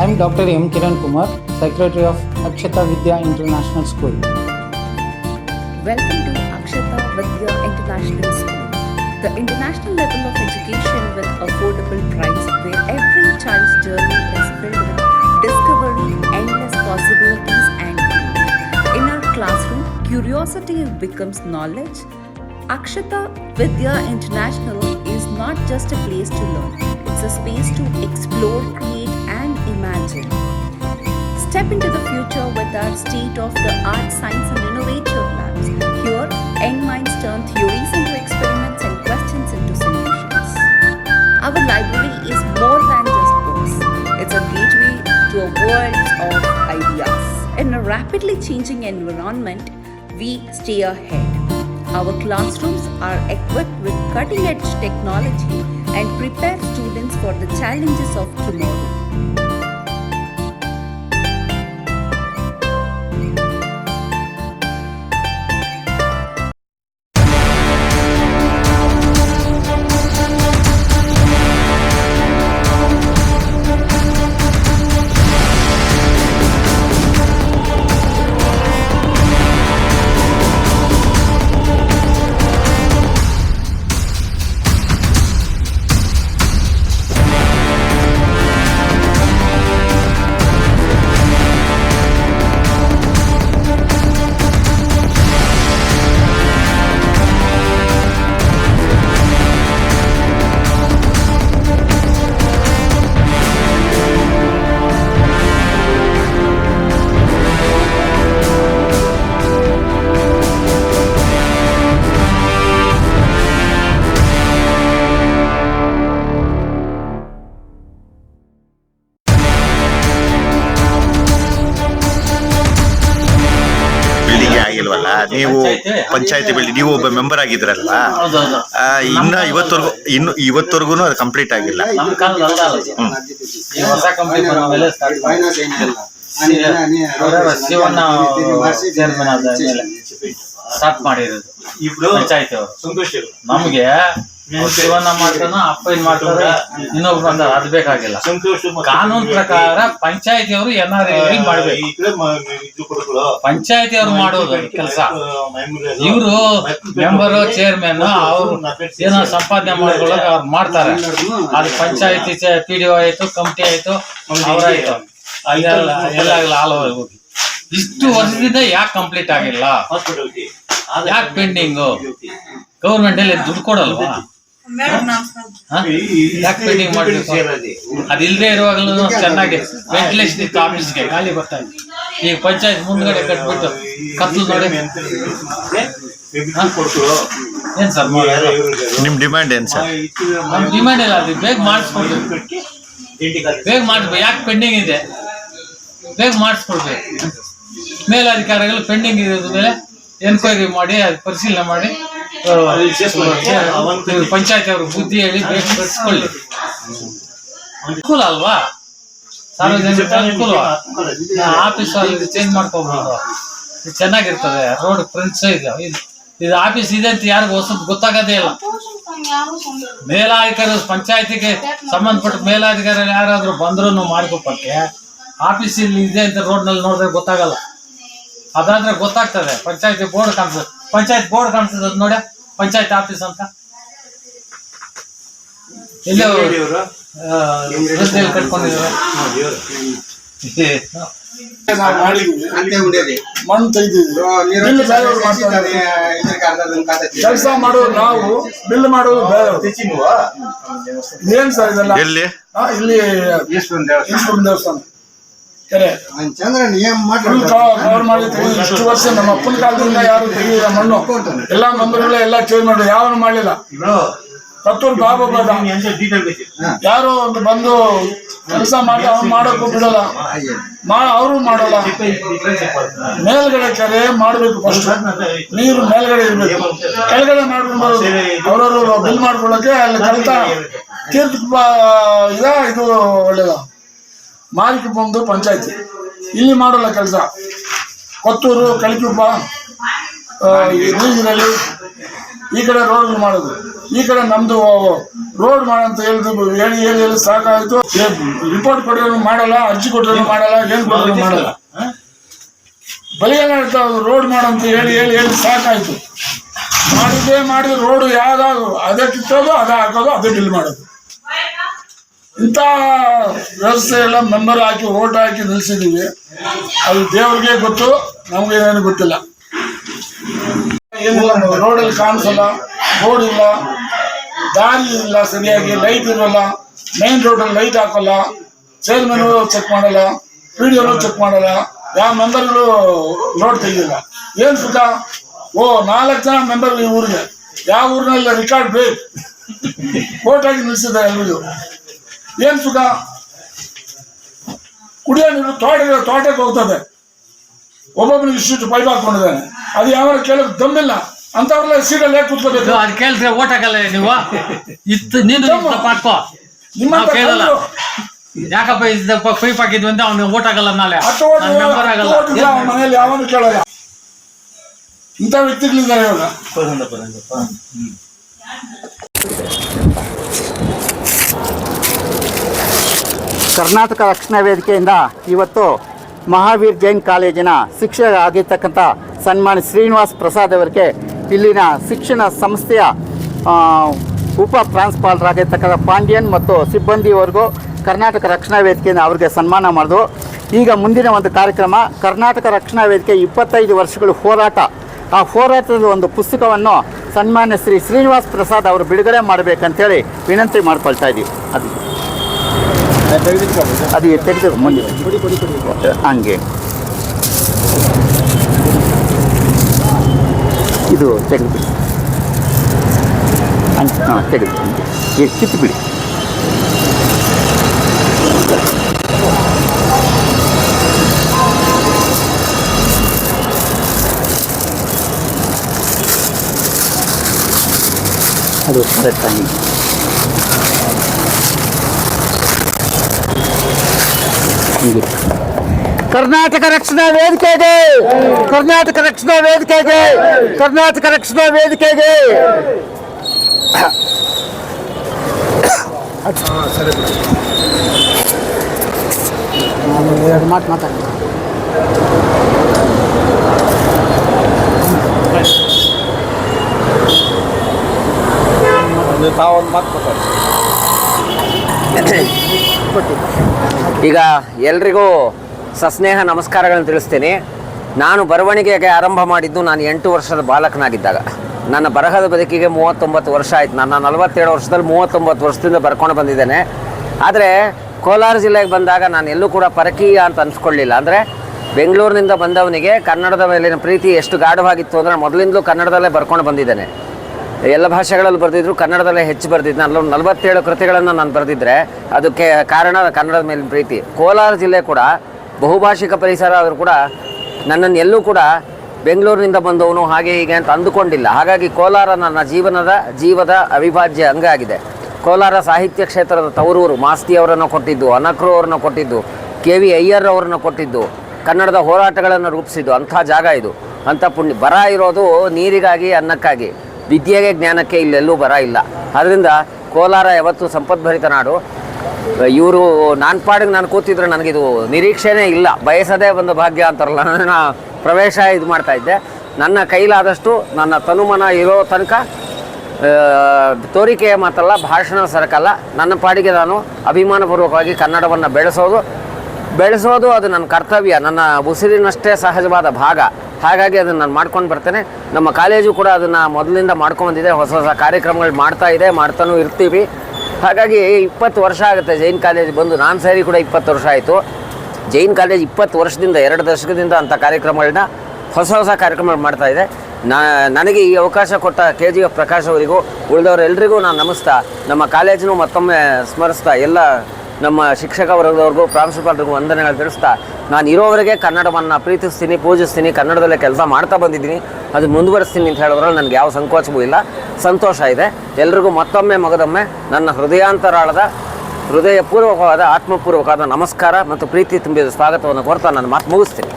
I'm Dr. M. Kiran Kumar, Secretary of Akshata Vidya International School. Welcome to Akshata Vidya International School, the international level of education with affordable price where every child's journey is filled with discovery, endless possibilities and growth. In our classroom, curiosity becomes knowledge. Akshata Vidya International is not just a place to learn, it's a space to explore, create Step into the future with our state of the art, science, and innovative labs. Here, young minds turn theories into experiments and questions into solutions. Our library is more than just books, it's a gateway to a world of ideas. In a rapidly changing environment, we stay ahead. Our classrooms are equipped with cutting edge technology and prepare students for the challenges of tomorrow. ನೀವು ಪಂಚಾಯ್ತಿ? Building ನೀವು ಒಬ್ಬ member ಆಗಿದ್ರಲ್ಲ ಆ, ಇನ್ನ ಇವತ್ತವರೆಗೂ ಇನ್ನು ಇವತ್ತವರೆಗೂ ಅದು complete ಆಗಿಲ್ಲ. ನಮ್ಮ ಕಾಲದ ಅಲ್ಲ ಅದು. ಈ ಹೊಸ ಕಂಪನಿ ಬಂದ ಮೇಲೆ ಸ್ಟಾರ್ಟ್ ಶಿವಣ್ಣ ಚೇರ್ಮನ್ ಆದ ಮೇಲೆ ಸ್ಟಾರ್ಟ್ ಮಾಡಿರೋದು. ಪಂಚಾಯತಿ ಅವರು. ನಮ್ಗೆ ಏನ್ ಮಾಡ್ತಾರೆ ಇನ್ನೊಬ್ರು ಬಂದಾರ ಅದ್ ಬೇಕಾಗಿಲ್ಲ. ಕಾನೂನು ಪ್ರಕಾರ ಪಂಚಾಯತಿ ಅವರು ಏನಾದ್ರು ಮಾಡ್ಬೇಕು. ಪಂಚಾಯತಿ ಅವ್ರು ಮಾಡೋದು ಕೆಲಸ. ಇವರು ಮೆಂಬರ್ ಚೇರ್ಮನ್ ಅವರು ಏನೋ ಸಂಪಾದನೆ ಮಾಡ್ಕೊಳ್ಳೋಕೆ ಅವ್ರು ಮಾಡ್ತಾರೆ. ಅದು ಪಂಚಾಯತಿ ಪಿ ಡಿ ಆಯ್ತು ಕಮಿಟಿ ಆಯ್ತು ಅವರಾಯ್ತು ಅಲ್ಲೆಲ್ಲ ಎಲ್ಲ ಆಲ್ ಓವರ್ ಹೋಗಿ ಇಷ್ಟು ವರ್ಷದಿಂದ ಯಾಕೆ ಕಂಪ್ಲೀಟ್ ಆಗಿಲ್ಲ? ಯಾಕೆ ಪೆಂಡಿಂಗು? ಗೌರ್ಮೆಂಟ್ ಅಲ್ಲಿ ದುಡ್ಡು ಕೊಡಲ್ವಾ? ಯಾಕೆ ಪೆಂಡಿಂಗ್ ಮಾಡ್ಬೇಕು ಅದು ಇಲ್ಲದೆ ಇರುವಾಗಲೂ ಚೆನ್ನಾಗಿ ವೆಂಟಿಲೇಷನ್ ಇತ್ತು ಆಫೀಸ್ಗೆ ಗಾಳಿ ಬರ್ತಾ ಇದೆ ಈಗ ಪಂಚಾಯತ್ ಮುಂದ್ಗಡೆ ಕಟ್ಬಿಟ್ಟು ಕತ್ಲು ನೋಡಿ ಏನ್ ಸರ್ ನಿಮ್ ಡಿಮ್ಯಾಂಡ್ ಏನ್ ಸರ್ ನಮ್ ಡಿಮ್ಯಾಂಡ್ ಇಲ್ಲ ಅದು ಬೇಗ ಮಾಡಿಸ್ಕೊಡ್ಬೇಕು ಬೇಗ ಮಾಡಿಸ್ಬೇಕು ಯಾಕೆ ಪೆಂಡಿಂಗ್ ಇದೆ ಬೇಗ ಮಾಡಿಸ್ಕೊಡ್ಬೇಕು ಮೇಲಧಿಕಾರಿಗಳು ಪೆಂಡಿಂಗ್ ಇರೋದ್ರ ಮೇಲೆ ಎನ್ಕ್ವೈರಿ ಮಾಡಿ ಅದು ಪರಿಶೀಲನೆ ಮಾಡಿ ಪಂಚಾಯತ್ ಅವರು ಬುದ್ಧಿ ಹೇಳಿ ಬೇಗ ಕಟ್ಸ್ಕೊಳ್ಳಿ ಅನುಕೂಲ ಅಲ್ವಾ ಸಾರ್ವಜನಿಕ ಅನುಕೂಲ ಆಫೀಸ್ ಚೇಂಜ್ ಮಾಡ್ಕೋಬಹುದು ಚೆನ್ನಾಗಿರ್ತದೆ. ರೋಡ್ ಫ್ರೆಂಡ್ಸ್ ಇದೆ. ಇದು ಆಫೀಸ್ ಇದೆ ಅಂತ ಯಾರಿಗೂ ಹೊಸದು ಗೊತ್ತಾಗೋದೇ ಇಲ್ಲ. ಮೇಲಾಧಿಕಾರಿ, ಪಂಚಾಯತಿಗೆ ಸಂಬಂಧಪಟ್ಟ ಮೇಲಾಧಿಕಾರಿ ಯಾರಾದ್ರೂ ಬಂದ್ರು ಮಾಡ್ಕೋಪಕ್ಕೆ ಆಫೀಸ್ ಇಲ್ಲಿ ಇದೆ ಅಂತ ರೋಡ್ನಲ್ಲಿ ನೋಡಿದ್ರೆ ಗೊತ್ತಾಗಲ್ಲ. ಅದಾದ್ರೆ ಗೊತ್ತಾಗ್ತದೆ. ಪಂಚಾಯತಿ ಬೋರ್ಡ್ ಕಾಣಿಸ್ತದೆ ಪಂಚಾಯತ್ ಬೋರ್ಡ್ ಕಾಣಿಸ್ತದ ನೋಡ ಪಂಚಾಯತ್ ಆಫೀಸ್ ಅಂತ. ಎಲ್ಲೋ ರಸ್ತೆಯಲ್ಲಿ ಕಟ್ಕೊಂಡಿದ್ದಾರೆ ಮಣ್ಣು ತೆಗ್ದಿದ್ವಿ ಕೆಲಸ ಮಾಡೋದು ನಾವು ಬಿಲ್ ಮಾಡೋದು ಇಲ್ಲಿ ಏನ್ ಸರ್ ಇದೆಲ್ಲ? ಇಲ್ಲಿ ಈಶ್ವರನ ದೇವಸ್ಥಾನ ಕೆರೆ ಚಂದ್ರನ್ ಏನ್ ಫುಲ್ ಕವರ್ ಮಾಡಿ ತೆಗೆದು ಇಷ್ಟು ವರ್ಷ ನಮ್ಮ ಅಪ್ಪನ ಕಾಲದಿಂದ ಯಾರು ತೆಗಿಲ್ಲ ಮಣ್ಣು. ಎಲ್ಲಾ ಮೆಂಬರ್ಗಳೇ ಎಲ್ಲ ಚೇಂಜ್ ಮಾಡಿದ್ರು ಯಾವನು ಮಾಡಲಿಲ್ಲ. ಕತ್ತೂರು ಬಾಬಾ ಯಾರು ಯಾರೋ ಒಂದು ಬಂದು ಕೆಲಸ ಮಾಡಿ ಅವ್ನು ಮಾಡೋಕ್ಕೂ ಬಿಡಲ್ಲ. ಮಾ ಅವರು ಮಾಡಲ್ಲ. ಮೇಲ್ಗಡೆ ಕೆರೆ ಮಾಡ್ಬೇಕು ಫಸ್ಟ್ ನೀರು ಮೇಲ್ಗಡೆ ಇರ್ಬೇಕು. ಕೆಳಗಡೆ ಮಾಡ್ಕೊಂಡು ಅವರವರು ಅವ್ರವ್ರು ಬಿಲ್ ಮಾಡ್ಕೊಳ್ಳೋಕೆ ಅಲ್ಲಿ ಕಲಿತ ತೀರ್ಥ ಇದ ಇದು ಒಳ್ಳೇದ. ಮಾರಿಕೆ ಬಂದು ಪಂಚಾಯತಿ. ಇಲ್ಲಿ ಮಾಡಲ್ಲ ಕೆಲಸ. ಕೊತ್ತೂರು ಕಳಿಕುಪ್ಪ ನೀರಿನಲ್ಲಿ ಈ ಕಡೆ ರೋಡ್ ಮಾಡೋದು. ಈ ಕಡೆ ನಮ್ದು ರೋಡ್ ಮಾಡಂತ ಹೇಳಿದ್ರು ಹೇಳಿ ಹೇಳಿ ಹೇಳಿ ಸಾಕಾಯ್ತು. ರಿಪೋರ್ಟ್ ಕೊಟ್ಟರು ಮಾಡಲ್ಲ ಅರ್ಜಿ ಕೊಟ್ಟರು ಮಾಡಲ್ಲ ಏನ್ ಕೊಟ್ಟರು ಮಾಡಲ್ಲ. ಬಲಿಯಾಗ ರೋಡ್ ಮಾಡಂತ ಹೇಳಿ ಹೇಳಿ ಹೇಳಿ ಸಾಕಾಯ್ತು. ಮಾಡಿದ್ದೇ ಮಾಡಿದ್ರೆ ರೋಡ್ ಯಾವ್ದಾದ್ರು ಅದೇ ಕಿತ್ತೋದು ಅದೇ ಹಾಕೋದು ಅದೇ ಬಿಲ್ ಮಾಡೋದು. ಇಂಥ ವ್ಯವಸ್ಥೆ ಎಲ್ಲ ಮೆಂಬರ್ ಹಾಕಿ ಓಟ್ ಹಾಕಿ ನಿಲ್ಸಿದೀವಿ ಅದು ದೇವ್ರಿಗೆ ಗೊತ್ತು ನಮ್ಗೆ ಏನೇನು ಗೊತ್ತಿಲ್ಲ. ಏನಿಲ್ಲ ರೋಡಲ್ಲಿ ಕಾಣಿಸಲ್ಲ ರೋಡ್ ಇಲ್ಲ ದಾರಿ ಇಲ್ಲ ಸರಿಯಾಗಿ ಲೈಟ್ ಇರೋಲ್ಲ ಮೇನ್ ರೋಡಲ್ಲಿ ಲೈಟ್ ಹಾಕೋಲ್ಲ ಚೇರ್ಮನ್ ಚೆಕ್ ಮಾಡಲ್ಲ ಪಿ ಡಿ ಚೆಕ್ ಮಾಡಲ್ಲ ಯಾವ ಮೆಂಬರ್ಗಳು ರೋಡ್ ತೆಗಿಲ್ಲ ಏನ್ ಸುಖ? ಓ ನಾಲ್ಕು ಜನ ಮೆಂಬರ್ ಈ ಊರಿಗೆ. ಯಾವ ಊರಿನಲ್ಲಿ ರೆಕಾರ್ಡ್ ಬೇಕು? ಓಟ್ ಹಾಕಿ ನಿಲ್ಸಿದ್ದಾರೆ ಎಲ್ರಿಗೂ. ಏನ್ ಸುಖ? ಕುಡಿಯೋ ನೀರು ತೋಟ ತೋಟಕ್ಕೆ ಹೋಗ್ತದೆ. ಒಬ್ಬೊಬ್ಬನಿಗೆ ಇಷ್ಟು ಪೈಪ್ ಹಾಕೊಂಡಿದ್ದಾನೆ ಅದು ಯಾವ ಕೇಳಕ್ ದಮ್ಮಿಲ್ಲ. ಅಂತವ್ರೆಲ್ಲ ಸೀಟಲ್ಲಿ ಹೇಗೆ ಕೂತ್ಕೋಬೇಕು? ಅದು ಕೇಳಿದ್ರೆ ಓಟ್ ಹಾಕಲ್ಲ ನೀವು? ಇತ್ತು ನೀನು. ಪಾಟ್ಕೋ ನಿಮ್ಮ ಕೇಳಲ್ಲ. ಯಾಕಪ್ಪ ಇದಪ್ಪ ಪೈಪ್ ಹಾಕಿದ್ವಿ ಅಂತ ಅವ್ನು ಓಟ್ ಆಗಲ್ಲ ನಾಳೆ member ಆಗಲ್ಲ. ಮನೇಲಿ ಯಾವನು ಕೇಳಲ್ಲ. ಇಂಥ ವ್ಯಕ್ತಿಗಳಿದ್ದಾರೆ ಇವಾಗ. ಕರ್ನಾಟಕ ರಕ್ಷಣಾ ವೇದಿಕೆಯಿಂದ ಇವತ್ತು ಮಹಾವೀರ್ ಜೈನ್ ಕಾಲೇಜಿನ ಶಿಕ್ಷಕ ಆಗಿರ್ತಕ್ಕಂಥ ಸನ್ಮಾನ್ಯ ಶ್ರೀನಿವಾಸ್ ಪ್ರಸಾದ್ ಅವರಿಗೆ ಇಲ್ಲಿನ ಶಿಕ್ಷಣ ಸಂಸ್ಥೆಯ ಉಪ ಪ್ರಾಂಶುಪಾಲರಾಗಿರ್ತಕ್ಕಂಥ ಪಾಂಡ್ಯನ್ ಮತ್ತು ಸಿಬ್ಬಂದಿವರೆಗೂ ಕರ್ನಾಟಕ ರಕ್ಷಣಾ ವೇದಿಕೆಯಿಂದ ಅವರಿಗೆ ಸನ್ಮಾನ ಮಾಡಿದ್ರು ಈಗ ಮುಂದಿನ ಒಂದು ಕಾರ್ಯಕ್ರಮ, ಕರ್ನಾಟಕ ರಕ್ಷಣಾ ವೇದಿಕೆ ಇಪ್ಪತ್ತೈದು ವರ್ಷಗಳು ಹೋರಾಟ. ಆ ಹೋರಾಟದ ಒಂದು ಪುಸ್ತಕವನ್ನು ಸನ್ಮಾನ್ಯ ಶ್ರೀ ಶ್ರೀನಿವಾಸ್ ಪ್ರಸಾದ್ ಅವರು ಬಿಡುಗಡೆ ಮಾಡಬೇಕಂತೇಳಿ ವಿನಂತಿ ಮಾಡ್ಕೊಳ್ತಾ ಇದ್ದೀವಿ. ಅದು. ಅದು ತೆಗೆದು ಮುಂದೆ ಹಂಗೆ ಇದು ತೆಗೆದುಬಿಡಿ ಹಂಗೆ ಹಾಂ ತೆಗೆದು ಹಂಗೆ ಈಗ ಕಿತ್ತುಬಿಡಿ ಅದು ಕರೆಕ್ಟ್ ಹಂಗೆ ಹೀಗೆ. ಕರ್ನಾಟಕ ರಕ್ಷಣಾ ವೇದಿಕೆಗೆ. ಕರ್ನಾಟಕ ರಕ್ಷಣಾ ವೇದಿಕೆಗೆ. ಕರ್ನಾಟಕ ರಕ್ಷಣಾ ವೇದಿಕೆಗೆ. ಎರಡು ಮಾತು ಮಾತಾಡಿ ಈಗ ಎಲ್ರಿಗೂ ಸಸ್ನೇಹ ನಮಸ್ಕಾರಗಳನ್ನು ತಿಳಿಸ್ತೀನಿ. ನಾನು ಬರವಣಿಗೆಗೆ ಆರಂಭ ಮಾಡಿದ್ದು ನಾನು ಎಂಟು ವರ್ಷದ ಬಾಲಕನಾಗಿದ್ದಾಗ. ನನ್ನ ಬರಹದ ಬದುಕಿಗೆ ಮೂವತ್ತೊಂಬತ್ತು ವರ್ಷ ಆಯಿತು. ನನ್ನ ನಲವತ್ತೇಳು ವರ್ಷದಲ್ಲಿ ಮೂವತ್ತೊಂಬತ್ತು ವರ್ಷದಿಂದ ಬರ್ಕೊಂಡು ಬಂದಿದ್ದೇನೆ. ಆದರೆ ಕೋಲಾರ ಜಿಲ್ಲೆಗೆ ಬಂದಾಗ ನಾನು ಎಲ್ಲೂ ಕೂಡ ಪರಕೀಯ ಅಂತ ಅನ್ಸ್ಕೊಳ್ಳಿಲ್ಲ. ಅಂದರೆ ಬೆಂಗಳೂರಿನಿಂದ ಬಂದವನಿಗೆ ಕನ್ನಡದ ಮೇಲಿನ ಪ್ರೀತಿ ಎಷ್ಟು ಗಾಢವಾಗಿತ್ತು ಅಂದರೆ ಮೊದಲಿಂದಲೂ ಕನ್ನಡದಲ್ಲೇ ಬರ್ಕೊಂಡು ಬಂದಿದ್ದೇನೆ. ಎಲ್ಲ ಭಾಷೆಗಳಲ್ಲಿ ಬರೆದಿದ್ರು, ಕನ್ನಡದಲ್ಲೇ ಹೆಚ್ಚು ಬರೆದಿದ್ದು ನಾನು ನಲವತ್ತೇಳು ಕೃತಿಗಳನ್ನು ನಾನು ಬರೆದಿದ್ದರೆ ಅದಕ್ಕೆ ಕಾರಣ ಕನ್ನಡದ ಮೇಲಿನ ಪ್ರೀತಿ. ಕೋಲಾರ ಜಿಲ್ಲೆ ಕೂಡ ಬಹುಭಾಷಿಕ ಪರಿಸರ ಆದರೂ ಕೂಡ ನನ್ನನ್ನು ಎಲ್ಲೂ ಕೂಡ ಬೆಂಗಳೂರಿನಿಂದ ಬಂದವನು ಹಾಗೆ ಹೀಗೆ ಅಂತ ಅಂದುಕೊಂಡಿಲ್ಲ. ಹಾಗಾಗಿ ಕೋಲಾರ ನನ್ನ ಜೀವನದ, ಜೀವದ ಅವಿಭಾಜ್ಯ ಅಂಗ ಆಗಿದೆ ಕೋಲಾರ ಸಾಹಿತ್ಯ ಕ್ಷೇತ್ರದ ತವರೂರು ಮಾಸ್ತಿ ಅವರನ್ನು ಕೊಟ್ಟಿದ್ದು, ಅನಕ್ರು ಅವರನ್ನು ಕೊಟ್ಟಿದ್ದು, ಕೆ ವಿ ಅಯ್ಯರ್ ಅವರನ್ನು ಕೊಟ್ಟಿದ್ದು, ಕನ್ನಡದ ಹೋರಾಟಗಳನ್ನು ರೂಪಿಸಿದ್ದು ಅಂಥ ಜಾಗ ಇದು. ಅಂಥ ಪುಣ್ಯ ಬರ ಇರೋದು ನೀರಿಗಾಗಿ, ಅನ್ನಕ್ಕಾಗಿ. ವಿದ್ಯೆಗೆ ಜ್ಞಾನಕ್ಕೆ ಇಲ್ಲೆಲ್ಲೂ ಬರ ಇಲ್ಲ. ಆದ್ದರಿಂದ ಕೋಲಾರ ಯಾವತ್ತು ಸಂಪದ್ಭರಿತ ನಾಡು. ಇವರು ನಾನು ಪಾಡಿಗೆ ನಾನು ಕೂತಿದ್ರೆ ನನಗಿದು ನಿರೀಕ್ಷೆನೇ ಇಲ್ಲ. ಬಯಸದೇ ಒಂದು ಭಾಗ್ಯ ಅಂತಾರಲ್ಲ, ನನ್ನ ಪ್ರವೇಶ ಇದು ಮಾಡ್ತಾ ಇದ್ದೆ. ನನ್ನ ಕೈಲಾದಷ್ಟು ನನ್ನ ತನುಮನ ಇರೋ ತನಕ ತೋರಿಕೆಯ ಮಾತಲ್ಲ, ಭಾಷಣ ಸರಕಲ್ಲ. ನನ್ನ ಪಾಡಿಗೆ ನಾನು ಅಭಿಮಾನಪೂರ್ವಕವಾಗಿ ಕನ್ನಡವನ್ನು ಬೆಳೆಸೋದು. ಬೆಳೆಸೋದು ಅದು ನನ್ನ ಕರ್ತವ್ಯ, ನನ್ನ ಉಸಿರಿನಷ್ಟೇ ಸಹಜವಾದ ಭಾಗ. ಹಾಗಾಗಿ ಅದನ್ನು ನಾನು ಮಾಡ್ಕೊಂಡು ಬರ್ತೇನೆ. ನಮ್ಮ ಕಾಲೇಜು ಕೂಡ ಅದನ್ನು ಮೊದಲಿಂದ ಮಾಡ್ಕೊಂಬಂದಿದೆ ಹೊಸ ಹೊಸ ಕಾರ್ಯಕ್ರಮಗಳು ಮಾಡ್ತಾ ಇದೆ, ಮಾಡ್ತಾನೂ ಇರ್ತೀವಿ. ಹಾಗಾಗಿ ಇಪ್ಪತ್ತು ವರ್ಷ ಆಗುತ್ತೆ ಜೈನ್ ಕಾಲೇಜ್ ಬಂದು. ನಾನು ಸೇರಿ ಕೂಡ ಇಪ್ಪತ್ತು ವರ್ಷ ಆಯಿತು. ಜೈನ್ ಕಾಲೇಜ್ ಇಪ್ಪತ್ತು ವರ್ಷದಿಂದ, ಎರಡು ದಶಕದಿಂದ ಅಂಥ ಕಾರ್ಯಕ್ರಮಗಳನ್ನ ಹೊಸ ಹೊಸ ಕಾರ್ಯಕ್ರಮಗಳು ಮಾಡ್ತಾ ಇದೆ. ನನಗೆ ಈ ಅವಕಾಶ ಕೊಟ್ಟ ಕೆ ಜಿ ಎಫ್ ಪ್ರಕಾಶ್ ಅವರಿಗೂ ಉಳಿದವರೆಲ್ಲರಿಗೂ ನಾನು ನಮಿಸ್ತಾ, ನಮ್ಮ ಕಾಲೇಜನ್ನು ಮತ್ತೊಮ್ಮೆ ಸ್ಮರಿಸ್ತಾ, ಎಲ್ಲ ನಮ್ಮ ಶಿಕ್ಷಕ ವರ್ಗದವ್ರಿಗೂ, ಪ್ರಾಂಶುಪಾಲರಿಗೂ ವಂದನೆಗಳು ತಿಳಿಸ್ತಾ, ನಾನು ಇರೋವರೆಗೆ ಕನ್ನಡವನ್ನು ಪ್ರೀತಿಸ್ತೀನಿ, ಪೂಜಿಸ್ತೀನಿ, ಕನ್ನಡದಲ್ಲೇ ಕೆಲಸ ಮಾಡ್ತಾ ಬಂದಿದ್ದೀನಿ, ಅದು ಮುಂದುವರಿಸ್ತೀನಿ ಅಂತ ಹೇಳೋದ್ರಲ್ಲಿ ನನಗೆ ಯಾವ ಸಂಕೋಚವೂ ಇಲ್ಲ, ಸಂತೋಷ ಇದೆ. ಎಲ್ರಿಗೂ ಮತ್ತೊಮ್ಮೆ ಮಗದೊಮ್ಮೆ ನನ್ನ ಹೃದಯಾಂತರಾಳದ, ಹೃದಯಪೂರ್ವಕವಾದ, ಆತ್ಮಪೂರ್ವಕವಾದ ನಮಸ್ಕಾರ ಮತ್ತು ಪ್ರೀತಿ ತುಂಬಿದ ಸ್ವಾಗತವನ್ನು ಕೊಡ್ತಾ ನಾನು ಮಾತು ಮುಗಿಸ್ತೀನಿ.